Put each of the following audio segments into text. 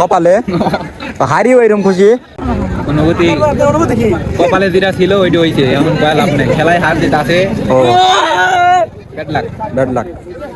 কপালে। হারি ওইরকম খুশি। অনুভূতি অনুভূতি কপালে যেটা ছিল ওইটা হয়েছে এমন কয়া লাভ নেই। খেলায় হার যেটা আছে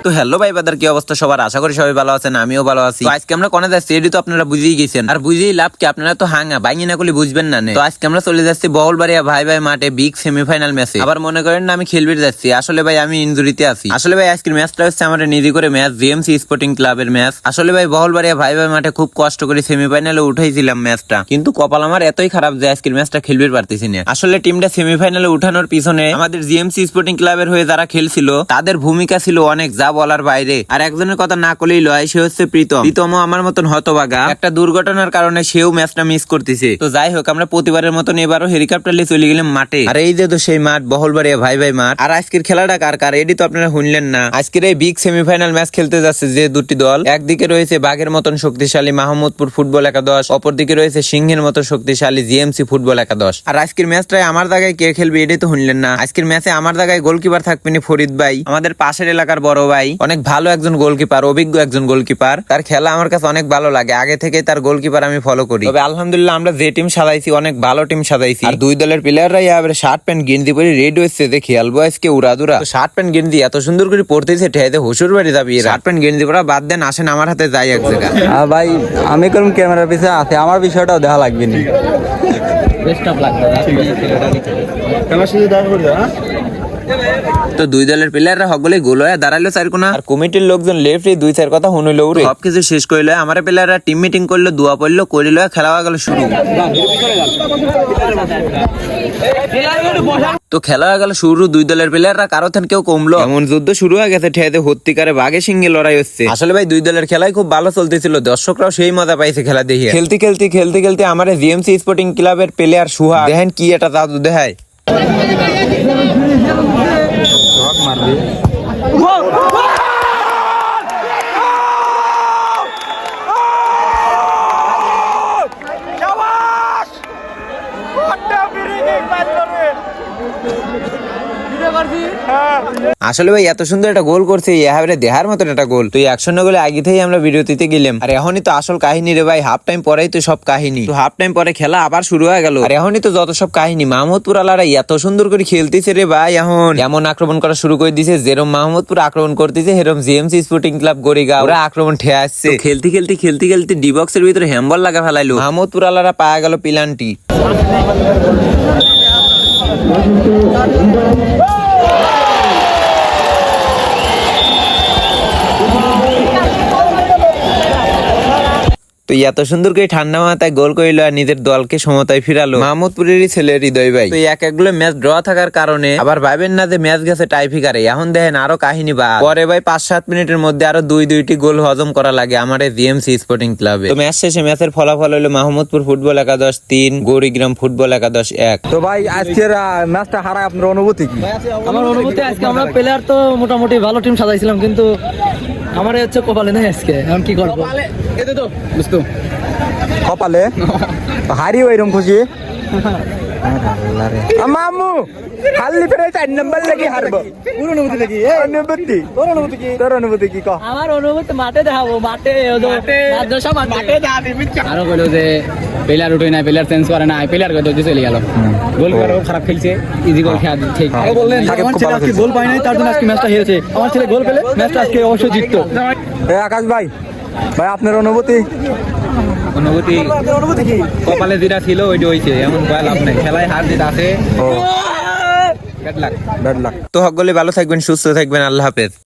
তো হ্যালো ভাই বাদার কি অবস্থা? সবার আশা করি সবাই ভালো আছেন আমিও ভালো আছি। আজকে আমরা কোনে যাচ্ছি? এটি তো আপনারা বুঝেই গেছেন। আর বুঝেই লাভ কি? আপনারা তো হাঙ্গা বাইনি না করলে বুঝবেন না তো আজকে আমরা চলে যাচ্ছি বহলবাড়িয়া ভাই ভাই মাঠে বিগ সেমিফাইনাল ম্যাচে আবার মনে করেন না আমি খেলবে যাচ্ছি। আসলে ভাই আমি ইনজুরিতে আছি। আসলে ভাই আজকের ম্যাচটা হচ্ছে আমার নিজে করে ম্যাচ জিএমসি স্পোর্টিং ক্লাবের ম্যাচ আসলে ভাই বহলবাড়িয়া ভাই ভাই মাঠে খুব কষ্ট করে সেমিফাইনালে উঠাইছিলাম ম্যাচটা কিন্তু কপাল আমার এতই খারাপ যে আজকের ম্যাচটা খেলবে পারতেছি না। আসলে টিমটা সেমিফাইনালে উঠানোর পিছনে আমাদের জিএমসি স্পোর্টিং ক্লাবের হয়ে যারা খেলছিল তাদের ভূমিকা ছিল অনেক, যা বলার বাইরে। আর একজনের কথা না করলেই লয় সে হচ্ছে প্রীতম। প্রীতমও আমার মতন হতবাগা একটা দুর্ঘটনার কারণে সেও ম্যাচটা মিস করতেছে। তো যাই হোক, আমরা প্রতিবারের মতন এবারও হেলিকপ্টার নিয়ে চলে গেলাম মাঠে। আর এই যে তো সেই মাঠ, বহলবাড়িয়া ভাই ভাই মাঠ। আর আজকের খেলাটা কার কার, এটি তো আপনারা শুনলেন না। আজকের এই বিগ সেমিফাইনাল ম্যাচ খেলতে যাচ্ছে যে দুটি দল। একদিকে রয়েছে বাঘের মতন শক্তিশালী মাহমুদপুর ফুটবল একাদশ, অপরদিকে রয়েছে সিংহের মতো শক্তিশালী জিএমসি ফুটবল একাদশ। আর আজকের ম্যাচটায় আমার জায়গায় কে খেলবে, এটাই তো শুনলেন না। আজকের ম্যাচে আমার জায়গায় গোলকিপার থাকবেন ফরিদ ভাই। আমাদের পাশের এলাকার বড় ভাই। অনেক ভালো একজন গোলকিপার অভিজ্ঞ একজন গোলকিপার। তার খেলা আমার কাছে অনেক ভালো লাগে। আগে থেকে তার গোলকিপার আমি ফলো করি। তবে আলহামদুলিল্লাহ আমরা যে টিম সাজাইছি অনেক ভালো টিম সাজাইছি। আর দুই দলের প্লেয়াররা এবারে শার্ট প্যান্ট গেঞ্জি পরে রেড হয়েছে। যে খেয়ালবো আজকে উড়াদুরা শার্ট প্যান্ট গেঞ্জি এত সুন্দর করে পড়তেছে ঠেয়াতে হসুর বাড়ি যাবি শার্ট প্যান্ট গেঞ্জি পরা বাদ দেন আসেন আমার হাতে যাই এক জায়গা ভাই আমি কোন ক্যামেরার পিছে আছে? আমার বিষয়টাও দেখা লাগবে না। বেস্ট অফ লাক দাদা। খেলা শুধু দেখা করে তো দুই দলের প্লেয়াররা সকলে গোল হয়ে দাঁড়াইলো চার কোনা আর কমিটির লোকজন লেফট দুই চার কথা শুনিল উড়ে সবকিছু শেষ করল আমার প্লেয়াররা টিম মিটিং করল দোয়া পড়ল করিল খেলা গেল শুরু। তো খেলা হয়ে গেল শুরু দুই দলের প্লেয়াররা কারও থেন কেউ কমলো। এমন যুদ্ধ শুরু হয়ে গেছে ঠেয়াতে হত্তিকারে বাঘে সিংহে লড়াই হচ্ছে। আসলে ভাই দুই দলের খেলাই খুব ভালো চলতেছিল দর্শকরাও সেই মজা পাইছে খেলা দেখে খেলতে খেলতে খেলতে খেলতে আমার জিএমসি স্পোর্টিং ক্লাবের প্লেয়ার সুহা দেখেন কি এটা জাদু দেখায়। আসলে ভাই এত সুন্দর একটা গোল করছে এহাবে দেহার মতন একটা গোল। তো এক শূন্য গোলে আগে থেকে আমরা বিরতিতে গেলাম। আর এখনই তো আসল কাহিনী রে ভাই হাফ টাইম পরেই তো সব কাহিনী। তো হাফ টাইম পরে খেলা আবার শুরু হয়ে গেল। আর এখনই তো যত সব কাহিনী মাহমুদপুর আলারা এত সুন্দর করে খেলতেছে রে ভাই এখন। এমন আক্রমণ করা শুরু করে দিছে যেরম মাহমুদপুর আক্রমণ করতেছে সেরম জিএমসি স্পোর্টিং ক্লাব গড়িগা ওরা আক্রমণ ঠে আসছে খেলতে খেলতে খেলতে খেলতে ডিবক্সের ভিতরে হ্যাম্বল লাগা ফেলাইলো। মাহমুদপুর আলারা পাওয়া গেল পিলান্টি তার তো এত সুন্দর করে ঠান্ডা মাথায় গোল করিল আর নিজের দলকে সমতায় ফিরালো। মাহমুদপুরেরই ছেলে হৃদয় ভাই। তো এক একগুলো ম্যাচ ড্র থাকার কারণে আবার ভাবেন না যে ম্যাচ গেছে টাইফিকারে এখন দেখেন আরও কাহিনী বা। পরে ভাই পাঁচ সাত মিনিটের মধ্যে আরও দুই দুইটি গোল হজম করা লাগে আমার জিএমসি স্পোর্টিং ক্লাবে তো ম্যাচ শেষে ম্যাচের ফলাফল হলো মাহমুদপুর ফুটবল একাদশ তিন গৌরীগ্রাম ফুটবল একাদশ এক। তো ভাই আজকের ম্যাচটা হারায় আপনার অনুভূতি কি? আমার অনুভূতি আজকে আমরা প্লেয়ার তো মোটামুটি ভালো টিম সাজাইছিলাম কিন্তু আমার হচ্ছে কপালে নাই আজকে এখন কি করব? বুঝতো কপালে? হারিও এরকম খুশি? মামু হাল্লি ফেরে চার নম্বর লাগি হারবো পুরো অনুভূতি দেখি অনুভূতি তোর অনুভূতি কি তোর অনুভূতি কি আমার অনুভূতি মাঠে দেখাবো মাঠে মাঠে আরও কইলো যে প্লেয়ার উঠে না প্লেয়ার চেঞ্জ করে না প্লেয়ার দোষে চলে গেল গোল করে খারাপ খেলছে ইজি গোল খেলা ঠিক বললেন সাকিব আমার ছেলে আজকে গোল পায় নাই তার জন্য আজকে ম্যাচটা হেরেছে আমার ছেলে গোল পেলে ম্যাচটা আজকে অবশ্যই জিততো এ আকাশ ভাই ভাই আপনার অনুভূতি? অনুভূতি অনুভূতি কি কপালে যেটা ছিল ওইটা হয়েছে এমন ভয় লাভ নাই। খেলায় হার যেটা আছে ও। ব্যাড লাক ব্যাড লাক তো সকলে ভালো থাকবেন সুস্থ থাকবেন আল্লাহ হাফেজ।